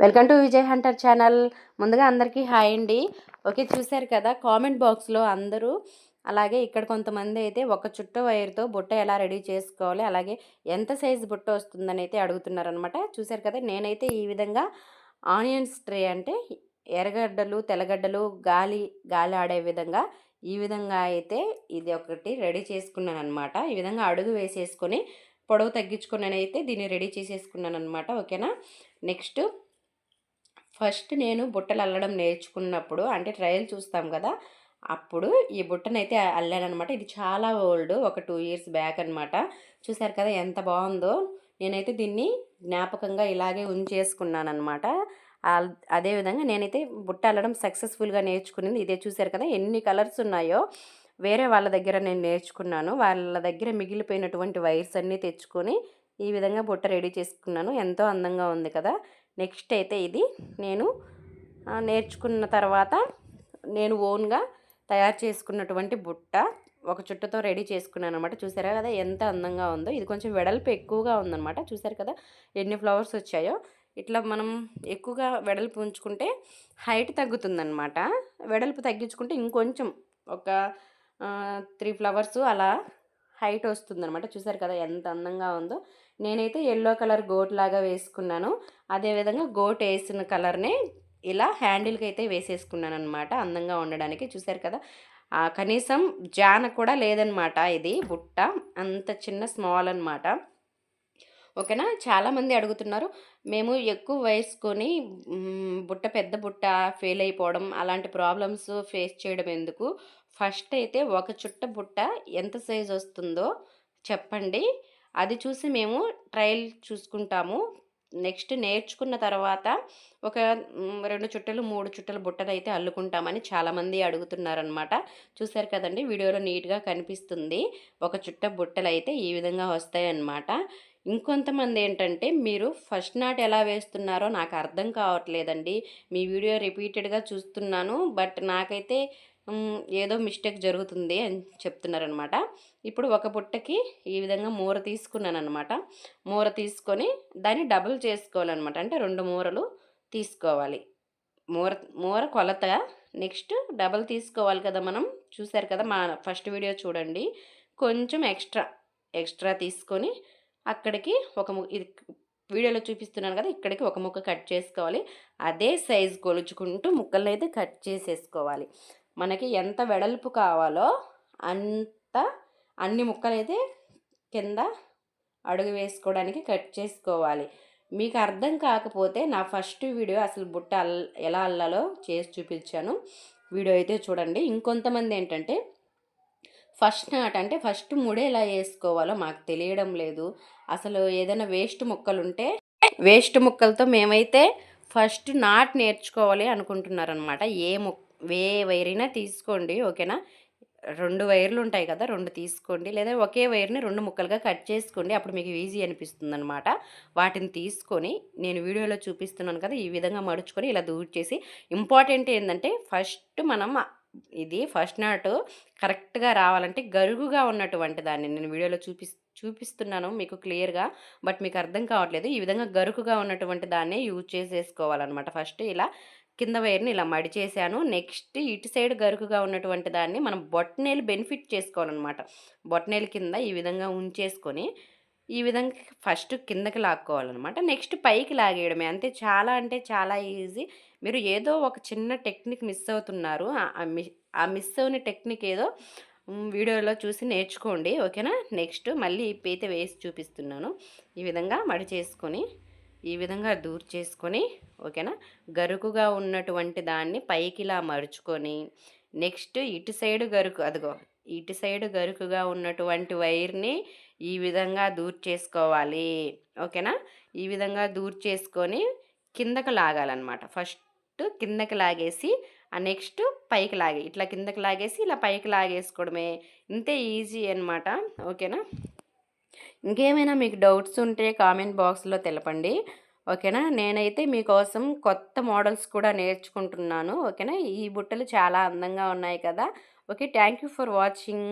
Welcome to Vijay Hunter channel. ముందుగా అందరికీ hi అండి. ఓకే చూశారు కదా కామెంట్ బాక్స్లో అందరూ అలాగే ఇక్కడ కొంతమంది అయితే ఒక చుట్ట వైర్తో బుట్ట ఎలా రెడీ చేసుకోవాలి అలాగే ఎంత సైజు బుట్ట వస్తుందని అయితే అడుగుతున్నారనమాట చూశారు కదా నేనైతే ఈ విధంగా ఆనియన్స్ ట్రే అంటే ఎర్రగడ్డలు తెల్లగడ్డలు గాలి గాలి ఆడే విధంగా ఈ విధంగా అయితే ఇది ఒకటి రెడీ చేసుకున్నాను అనమాట ఈ విధంగా అడుగు వేసేసుకొని పొడవు తగ్గించుకున్నాను అయితే దీన్ని రెడీ చేసేసుకున్నాను అనమాట ఓకేనా? నెక్స్ట్ ఫస్ట్ నేను బుట్టలు అల్లడం నేర్చుకున్నప్పుడు అంటే ట్రయల్ చూస్తాం కదా అప్పుడు ఈ బుట్టనైతే అల్లానమాట ఇది చాలా ఓల్డ్ ఒక టూ ఇయర్స్ బ్యాక్ అనమాట చూసారు కదా ఎంత బాగుందో. నేనైతే దీన్ని జ్ఞాపకంగా ఇలాగే ఉంచేసుకున్నానమాట అదేవిధంగా నేనైతే బుట్ట అల్లడం సక్సెస్ఫుల్గా నేర్చుకునేది. ఇదే చూసారు కదా ఎన్ని కలర్స్ ఉన్నాయో. వేరే వాళ్ళ దగ్గర నేను నేర్చుకున్నాను. వాళ్ళ దగ్గర మిగిలిపోయినటువంటి వైర్స్ అన్నీ తెచ్చుకొని ఈ విధంగా బుట్ట రెడీ చేసుకున్నాను. ఎంతో అందంగా ఉంది కదా. నెక్స్ట్ అయితే ఇది నేను నేర్చుకున్న తర్వాత నేను ఓన్గా తయారు చేసుకున్నటువంటి బుట్ట ఒక చుట్టతో రెడీ చేసుకున్నాను అనమాట చూసారా కదా ఎంత అందంగా ఉందో. ఇది కొంచెం వెడల్పు ఎక్కువగా ఉందన్నమాట. చూసారు కదా ఎన్ని ఫ్లవర్స్ వచ్చాయో. ఇట్లా మనం ఎక్కువగా వెడల్పు ఉంచుకుంటే హైట్ తగ్గుతుందన్నమాట. వెడల్పు తగ్గించుకుంటే ఇంకొంచెం ఒక త్రీ ఫ్లవర్స్ అలా హైట్ వస్తుందన్నమాట. చూసారు కదా ఎంత అందంగా ఉందో. నేనైతే ఎల్లో కలర్ గోట్ లాగా వేసుకున్నాను. అదేవిధంగా గోట్ వేసిన కలర్నే ఇలా హ్యాండిల్కి అయితే వేసేసుకున్నాను అనమాట అందంగా ఉండడానికి. చూసారు కదా కనీసం జాన కూడా లేదనమాట ఇది బుట్ట. అంత చిన్న స్మాల్ అనమాట ఓకేనా? చాలామంది అడుగుతున్నారు. మేము ఎక్కువ వేసుకొని బుట్ట పెద్ద బుట్ట ఫెయిల్ అయిపోవడం అలాంటి ప్రాబ్లమ్స్ ఫేస్ చేయడం ఎందుకు? ఫస్ట్ అయితే ఒక చుట్ట బుట్ట ఎంత సైజ్ వస్తుందో చెప్పండి. అది చూసి మేము ట్రయల్ చూసుకుంటాము. నెక్స్ట్ నేర్చుకున్న తర్వాత ఒక రెండు చుట్టలు మూడు చుట్టలు బుట్టలు అయితే అల్లుకుంటామని చాలామంది అడుగుతున్నారనమాట చూసారు కదండి? వీడియోలో నీట్గా కనిపిస్తుంది. ఒక చుట్ట బుట్టలు అయితే ఈ విధంగా వస్తాయన్నమాట. ఇంకొంతమంది ఏంటంటే మీరు ఫస్ట్ నాట్ ఎలా వేస్తున్నారో నాకు అర్థం కావట్లేదండి. మీ వీడియో రిపీటెడ్గా చూస్తున్నాను బట్ నాకైతే ఏదో మిస్టేక్ జరుగుతుంది అని చెప్తున్నారనమాట. ఇప్పుడు ఒక పుట్టకి ఈ విధంగా మూర తీసుకున్నాను అనమాట మూర తీసుకొని దాన్ని డబుల్ చేసుకోవాలన్నమాట అంటే రెండు మూరలు తీసుకోవాలి. మూర మూర కొలత నెక్స్ట్ డబల్ తీసుకోవాలి కదా మనం. చూసారు కదా మా ఫస్ట్ వీడియో చూడండి. కొంచెం ఎక్స్ట్రా ఎక్స్ట్రా తీసుకొని అక్కడికి ఒక ఇది వీడియోలో చూపిస్తున్నాను కదా ఇక్కడికి ఒక ముక్క కట్ చేసుకోవాలి. అదే సైజు కొలుచుకుంటూ ముక్కలను అయితే కట్ చేసేసుకోవాలి. మనకి ఎంత వెడల్పు కావాలో అంత అన్ని ముక్కలైతే కింద అడుగు వేసుకోవడానికి కట్ చేసుకోవాలి. మీకు అర్థం కాకపోతే నా ఫస్ట్ వీడియో అసలు బుట్ట ఎలా అల్లాలో చేసి చూపించాను. వీడియో అయితే చూడండి. ఇంకొంతమంది ఏంటంటే ఫస్ట్ నాట్ అంటే ఫస్ట్ ముడి ఎలా వేసుకోవాలో మాకు తెలియడం లేదు. అసలు ఏదైనా వేస్ట్ ముక్కలు ఉంటే వేస్ట్ ముక్కలతో మేమైతే ఫస్ట్ నాట్ నేర్చుకోవాలి అనుకుంటున్నారనమాట ఏ ముక్క ఏ వైరైనా తీసుకోండి ఓకేనా? రెండు వైర్లు ఉంటాయి కదా రెండు తీసుకోండి. లేదా ఒకే వైర్ని రెండు ముక్కలుగా కట్ చేసుకోండి అప్పుడు మీకు ఈజీ అనిపిస్తుంది అనమాట వాటిని తీసుకొని నేను వీడియోలో చూపిస్తున్నాను కదా ఈ విధంగా మడుచుకొని ఇలా దూర్చేసి ఇంపార్టెంట్ ఏంటంటే ఫస్ట్ మనం ఇది ఫస్ట్ నాట్ కరెక్ట్గా రావాలంటే గరుగుగా ఉన్నటువంటి దాన్ని నేను వీడియోలో చూపి చూపిస్తున్నాను మీకు క్లియర్గా బట్ మీకు అర్థం కావట్లేదు. ఈ విధంగా గరుకుగా ఉన్నటువంటి దాన్ని యూజ్ చేసేసుకోవాలన్నమాట. ఫస్ట్ ఇలా కింద వైర్ని ఇలా మడిచేసాను. నెక్స్ట్ ఇటు సైడ్ గరుకుగా ఉన్నటువంటి దాన్ని మనం బొట్టనేలు బెనిఫిట్ చేసుకోవాలన్నమాట. బొట్టనేలు కింద ఈ విధంగా ఉంచేసుకొని ఈ విధంగా ఫస్ట్ కిందకి లాక్కోవాలన్నమాట. నెక్స్ట్ పైకి లాగేయడమే. అంతే చాలా అంటే చాలా ఈజీ. మీరు ఏదో ఒక చిన్న టెక్నిక్ మిస్ అవుతున్నారు. ఆ మిస్ అయిన టెక్నిక్ ఏదో వీడియోలో చూసి నేర్చుకోండి. ఓకేనా? నెక్స్ట్ మళ్ళీ పీత వేసి చూపిస్తున్నాను. ఈ విధంగా మడి చేసుకొని ఈ విధంగా దూర్ చేసుకొని ఓకేనా? గరుకుగా ఉన్నటువంటి దాన్ని పైకి ఇలా మరుచుకొని నెక్స్ట్ ఇటు సైడ్ గరుకు అదిగో ఇటు సైడ్ గరుకుగా ఉన్నటువంటి వైర్ని ఈ విధంగా దూర్ చేసుకోవాలి. ఓకేనా? ఈ విధంగా దూర్ చేసుకొని కిందకు లాగాలన్నమాట. ఫస్ట్ కిందకి లాగేసి ఆ నెక్స్ట్ పైకి లాగే ఇట్లా కిందకి లాగేసి ఇలా పైకి లాగేసుకోవడమే. ఇంతే ఈజీ అనమాట ఓకేనా? ఇంకేమైనా మీకు డౌట్స్ ఉంటే కామెంట్ బాక్స్లో తెలపండి. ఓకేనా? నేనైతే మీకోసం కొత్త మోడల్స్ కూడా నేర్చుకుంటున్నాను. ఓకేనా? ఈ బుట్టలు చాలా అందంగా ఉన్నాయి కదా. Okay thank for watching.